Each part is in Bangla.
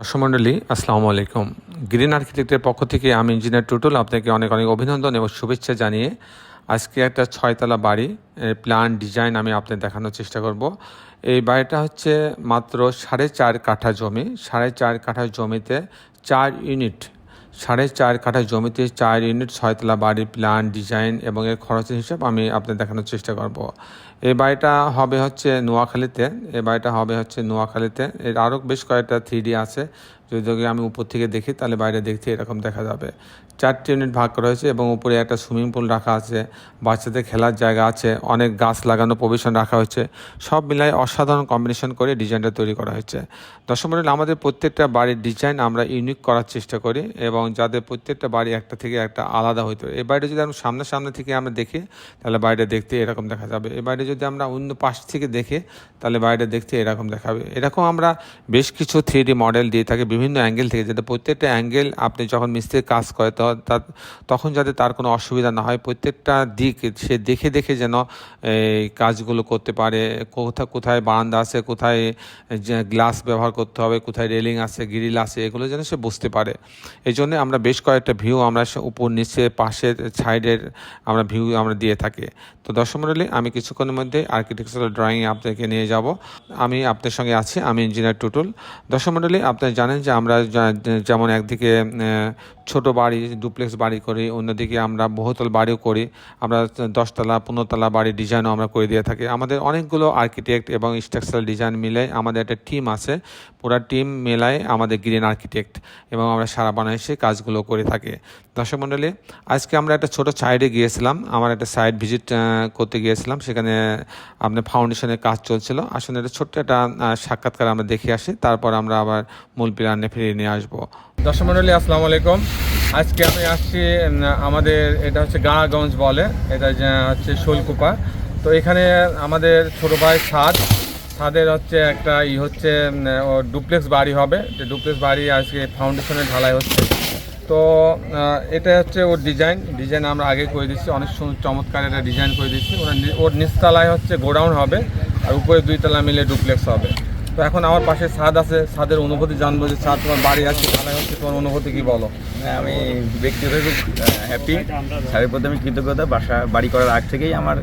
দর্শকমণ্ডলী, আসসালামু আলাইকুম। গ্রিন আর্কিটেক্টের পক্ষ থেকে আমি ইঞ্জিনিয়ার টুটুল আপনাকে অনেক অনেক অভিনন্দন এবং শুভেচ্ছা জানিয়ে আজকে একটা ছয়তলা বাড়ি প্ল্যান ডিজাইন আমি আপনাকে দেখানোর চেষ্টা করব। এই বাড়িটা হচ্ছে মাত্র সাড়ে চার কাঠা জমি। সাড়ে চার কাঠা জমিতে চার ইউনিট সাড়ে চার কাঠা জমিতে চার ইউনিট ছয়তলা বাড়ির প্ল্যান ডিজাইন এবং এর খরচের হিসাব আমি আপনাদের দেখানোর চেষ্টা করব। এই বাড়িটা হবে হচ্ছে নোয়াখালীতে, এই বাড়িটা হবে হচ্ছে নোয়াখালীতে। এর আরও বেশ কয়েকটা থ্রি আছে। যদি আমি উপর থেকে দেখি, তাহলে বাইরে দেখতে এরকম দেখা যাবে। চারটি ইউনিট ভাগ করা হয়েছে এবং উপরে একটা সুইমিং পুল রাখা আছে। বাচ্চাদের খেলার জায়গা আছে। অনেক গাছ লাগানো প্রভিশন রাখা হয়েছে। সব মিলাই অসাধারণ কম্বিনেশন করে ডিজাইনটা তৈরি করা হয়েছে। দর্শক মন্ডলী, আমাদের প্রত্যেকটা বাড়ির ডিজাইন আমরা ইউনিক করার চেষ্টা করি এবং যাদের প্রত্যেকটা বাড়ি একটা থেকে একটা আলাদা হইতে এই বাড়িটা যদি আমরা সামনে সামনে থেকে আমরা দেখি, তাহলে বাইরে দেখতে এরকম দেখা যাবে। এই বাড়িটা যদি আমরা অন্য পাশ থেকে দেখি, তাহলে বাইরে দেখতে এরকম দেখাবে। এরকম আমরা বেশ কিছু থ্রি মডেল দিয়ে থাকি বিভিন্ন অ্যাঙ্গেল থেকে যাতে প্রত্যেকটা অ্যাঙ্গেল আপনি যখন মিস্ত্রি কাজ করে তখন যাতে তার কোনো অসুবিধা না হয়। প্রত্যেকটা দিক সে দেখে দেখে যেন এই কাজগুলো করতে পারে। কোথায় কোথায় বারান্দা আছে, কোথায় গ্লাস ব্যবহার করতে হবে, কোথায় রেলিং আছে গ্রিল আছে, এগুলো যেন সে বুঝতে পারে। এই জন্য আমরা বেশ কয়েকটা ভিউ আমরা উপর নিচে পাশের সাইডের আমরা ভিউ আমরা দিয়ে থাকি। তো দর্শক মন্ডলী, আমি কিছুক্ষণের মধ্যে আর্কিটেকচারাল ড্রয়িং আপনাকে নিয়ে যাব। আমি আপনার সঙ্গে আছি, আমি ইঞ্জিনিয়ার টুটুল। দর্শক মন্ডলী, আপনারা জানেন যে আমরা যেমন একদিকে ছোট বাড়ি ডুপ্লেক্স বাড়ি করি, অন্যদিকে আমরা বহুতল বাড়িও করি। আমরা দশতলা, পনেরোতলা বাড়ির ডিজাইনও আমরা করে দিয়ে থাকি। আমাদের অনেকগুলো আর্কিটেক্ট এবং স্ট্রাকচারাল ডিজাইন মিলে আমাদের একটা টিম আছে। পুরা টিম মেলায় আমাদের গ্রিন আর্কিটেক্ট এবং আমরা সারা বানাইসে কাজগুলো করে থাকি। দর্শক মণ্ডলী আজকে আমরা একটা ছোট সাইডে গিয়েছিলাম। আমার একটা সাইড ভিজিট করতে গিয়েছিলাম। সেখানে আপনার ফাউন্ডেশনের কাজ চলছিল। আসলে একটা ছোট্ট একটা সাক্ষাৎকার আমরা দেখে আসি। তারপর আমরা আবার মূল প্ল্যানে ফিরিয়ে নিয়ে আসব। দর্শক মণ্ডলী আসসালামু আলাইকুম। আজকে আমি আসছি আমাদের, এটা হচ্ছে গাঁড়াগঞ্জ বলে, এটা হচ্ছে শোলকুপা। তো এখানে আমাদের ছোট ভাই সাদ, সাদের হচ্ছে একটা ই হচ্ছে ডুপ্লেক্স বাড়ি হবে। যে ডুপ্লেক্স বাড়ি আজকে ফাউন্ডেশনে ঢালাই হচ্ছে। তো এটা হচ্ছে ওর ডিজাইন ডিজাইন আমরা আগে করে দিচ্ছি অনেক সুন্দর চমৎকার একটা ডিজাইন করে দিচ্ছি ওর নিচতলায় হচ্ছে গোডাউন হবে, আর উপরে দুই তলা মিলে ডুপ্লেক্স হবে। তো এখন আমার পাশে ছাদ আছে ছাদের অনুভূতি জানব যে ছাদ তোমার বাড়ি আছে ঢালাই হচ্ছে তোমার অনুভূতি কি বলো? হ্যাঁ, আমি ব্যক্তিগত খুব হ্যাপি স্যারের প্রতি আমি কৃতজ্ঞতা বাসা বাড়ি করার আগ থেকেই আমার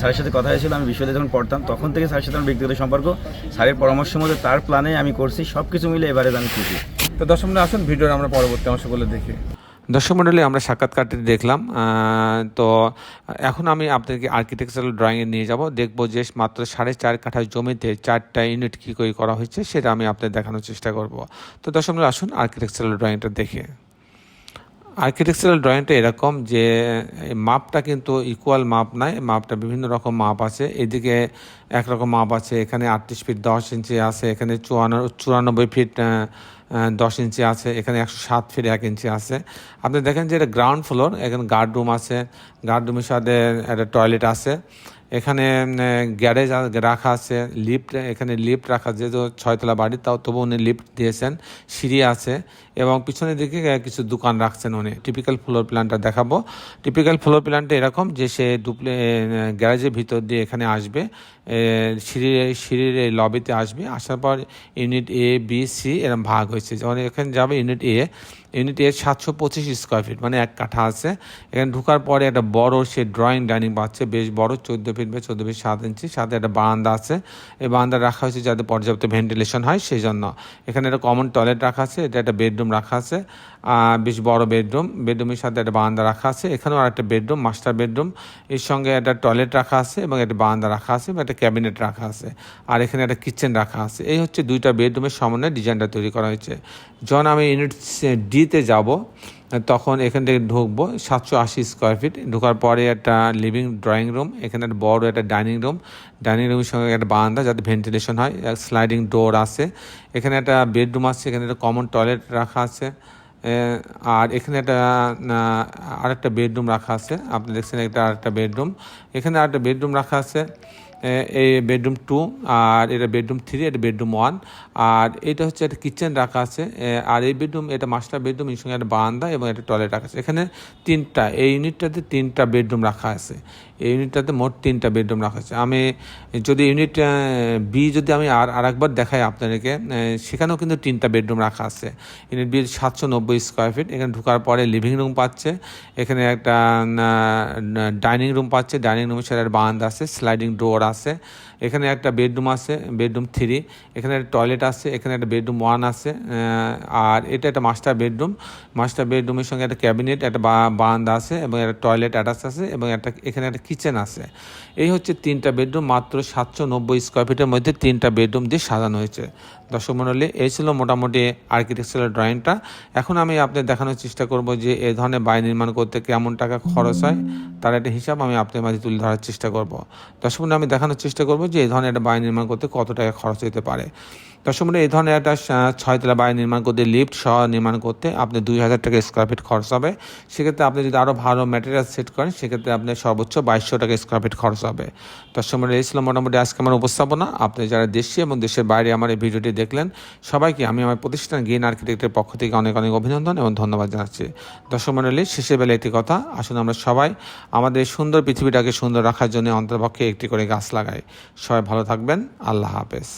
স্যারের সাথে কথা হয়েছিল আমি বিশ্ববিদ্যালয়ে যখন পড়তাম তখন থেকে স্যারের সাথে আমার ব্যক্তিগত সম্পর্ক। স্যারের পরামর্শ মধ্যে তার প্ল্যানে আমি করছি সব কিছু মিলে এবারে আমি খুশি। তো মন্ডলী আসুন ভিডিওর আমরা পরবর্তী অংশগুলো দেখি। দর্শক মন্ডলী, আমরা সাক্ষাৎকারটি দেখলাম তো এখন আমি আপনাদেরকে আর্কিটেকচারাল ড্রয়িংয়ে নিয়ে যাব। দেখব যে মাত্র সাড়ে চার কাঠা জমিতে চারটা ইউনিট কী করে করা হয়েছে, সেটা আমি আপনাদের দেখানোর চেষ্টা করব। তো দর্শক মণ্ডলী আসুন আর্কিটেকচারাল ড্রয়িংটা দেখে। আর্কিটেকচারাল ড্রয়িংটা এরকম যে মাপটা কিন্তু ইকুয়াল মাপ নয় মাপটা বিভিন্ন রকম মাপ আছে। এদিকে একরকম মাপ আছে, এখানে আটত্রিশ ফিট দশ ইঞ্চি আছে, এখানে চুয়ান্ন, চুরানব্বই ফিট দশ ইঞ্চি আছে, এখানে একশো সাত ফিট এক ইঞ্চি আছে। আপনি দেখেন যে এটা গ্রাউন্ড ফ্লোর এখানে গার্ড রুম আছে। গার্ড রুমের সাথে একটা টয়লেট আছে। এখানে গ্যারেজ রাখা আছে, লিফট, এখানে লিফট রাখা যেহেতু ছয়তলা বাড়ি, তাও তবু উনি লিফট দিয়েছেন, সিঁড়ি আছে এবং পিছনের দিকে কিছু দোকান রাখছেন উনি। টিপিক্যাল ফ্লোর প্ল্যানটা দেখাবো। টিপিক্যাল ফ্লোর প্ল্যানটা এরকম যে সে ডুপ্লে গ্যারেজের ভিতর দিয়ে এখানে আসবে সিঁড়ির সিঁড়ির লবিতে আসবে, আসার পর ইউনিট এ বি সি এরকম ভাগ হয়েছে। যখন এখানে যাবে ইউনিট এ ইউনিট এ সাতশো পঁচিশ স্কোয়ার ফিট মানে এক কাঠা আছে। এখানে ঢুকার পরে একটা বড় সে ড্রয়িং ডাইনিং পাচ্ছে, বেশ বড়, চোদ্দ ফিট বা চোদ্দ ফিট সাত ইঞ্চি। সাথে একটা বারান্দা আছে। এই বারান্দা রাখা হয়েছে যাতে পর্যাপ্ত ভেন্টিলেশন হয় সেই জন্য এখানে একটা কমন টয়লেট রাখা আছে। এটা একটা বেডরুম রাখা আছে। বেশ বড় বেডরুম। বেডরুমের সাথে একটা বারান্দা রাখা আছে। এখানেও আর একটা বেডরুম মাস্টার বেডরুম। এর সঙ্গে একটা টয়লেট রাখা আছে এবং একটা বারান্দা রাখা আছে এবং একটা ক্যাবিনেট রাখা আছে। আর এখানে একটা কিচেন রাখা আছে। এই হচ্ছে দুইটা বেডরুমের সমন্বয়ে ডিজাইনটা তৈরি করা হয়েছে। যখন আমি ইউনিট ডিতে যাব তখন এখান থেকে ঢুকবো, সাতশো আশি স্কোয়ার ফিট ঢোকার পরে একটা লিভিং ড্রয়িং রুম এখানে একটা বড় একটা ডাইনিং রুম ডাইনিং রুমের সঙ্গে একটা বারান্দা যাতে ভেন্টিলেশন হয় স্লাইডিং ডোর আছে। এখানে একটা বেডরুম আছে, এখানে একটা কমন টয়লেট রাখা আছে। আর এখানে একটা আরেকটা বেডরুম রাখা আছে। আপনি দেখছেন একটা আরেকটা বেডরুম এখানে আরেকটা বেডরুম রাখা আছে। এই বেডরুম টু আর এটা বেডরুম থ্রি, এটা বেডরুম ওয়ান। আর এটা হচ্ছে একটা কিচেন রাখা আছে। আর এই বেডরুম, এটা মাস্টার বেডরুম, এর সঙ্গে একটা বারান্দা এবং একটা টয়লেট রাখা আছে। এখানে তিনটা, এই ইউনিটটাতে তিনটা বেডরুম রাখা আছে। এই ইউনিটটাতে মোট তিনটা বেডরুম রাখা আছে আমি যদি ইউনিট বি যদি আমি আর, আরেকবার দেখাই আপনাদেরকে সেখানেও কিন্তু তিনটা বেডরুম রাখা আছে। ইউনিট বি সাতশো নব্বই স্কোয়ার ফিট এখানে ঢোকার পরে লিভিং রুম পাচ্ছে। এখানে একটা ডাইনিং রুম পাচ্ছে। ডাইনিং রুমের সাথে বারান্দা আছে স্লাইডিং ডোর আছে। এখানে একটা বেডরুম আছে, বেডরুম থ্রি এখানে একটা টয়লেট আছে, এখানে একটা বেডরুম ওয়ান আছে আর এটা একটা মাস্টার বেডরুম মাস্টার বেডরুমের সঙ্গে একটা ক্যাবিনেট একটা বারান্দা আছে এবং একটা টয়লেট অ্যাটাচ আছে এবং একটা, এখানে একটা কিচেন আছে। এই হচ্ছে তিনটা বেডরুম, মাত্র সাতশো নব্বই স্কোয়ার ফিটের মধ্যে তিনটা বেডরুম দিয়ে সাজানো হয়েছে। দর্শক মণ্ডলী এই ছিল মোটামুটি আর্কিটেকচারাল ড্রয়িংটা এখন আমি আপনাদের দেখানোর চেষ্টা করব যে এই ধরনের বাড়ি নির্মাণ করতে কেমন টাকা খরচ হয়, তার একটা হিসাব আমি আপনাদের মাঝে তুলে ধরার চেষ্টা করব। দর্শক আমি দেখানোর চেষ্টা করব যে এই ধরনের একটা বাড়ি নির্মাণ করতে কত টাকা খরচ হতে পারে। দর্শক এই ধরনের একটা ছয়তলা বাড়ি নির্মাণ করতে, লিফট সহ নির্মাণ করতে আপনি দুই হাজার টাকা স্কোয়ার ফিট খরচ হবে। সেক্ষেত্রে আপনি যদি আরও ভালো ম্যাটেরিয়াল সেট করেন, সেক্ষেত্রে আপনার সর্বোচ্চ বাইশশো টাকা স্কোয়ার ফিট খরচ হবে। দর্শক এই ছিল মোটামুটি আজকে আমার উপস্থাপনা। আপনি যারা দেশে এবং দেশের বাইরে আমার এই ভিডিওটি দেখলেন, সবাইকে আমি আমার প্রতিষ্ঠান গ্রিন আর্কিটেক্টের পক্ষ থেকে অনেক অনেক অভিনন্দন এবং ধন্যবাদ জানাচ্ছি। দর্শক মণ্ডলী শেষের বেলা একটি কথা, আসুন আমরা সবাই আমাদের সুন্দর পৃথিবীটাকে সুন্দর রাখার জন্য অন্তর্পক্ষে একটি করে গাছ লাগাই। সবাই ভালো থাকবেন, আল্লাহ হাফেজ।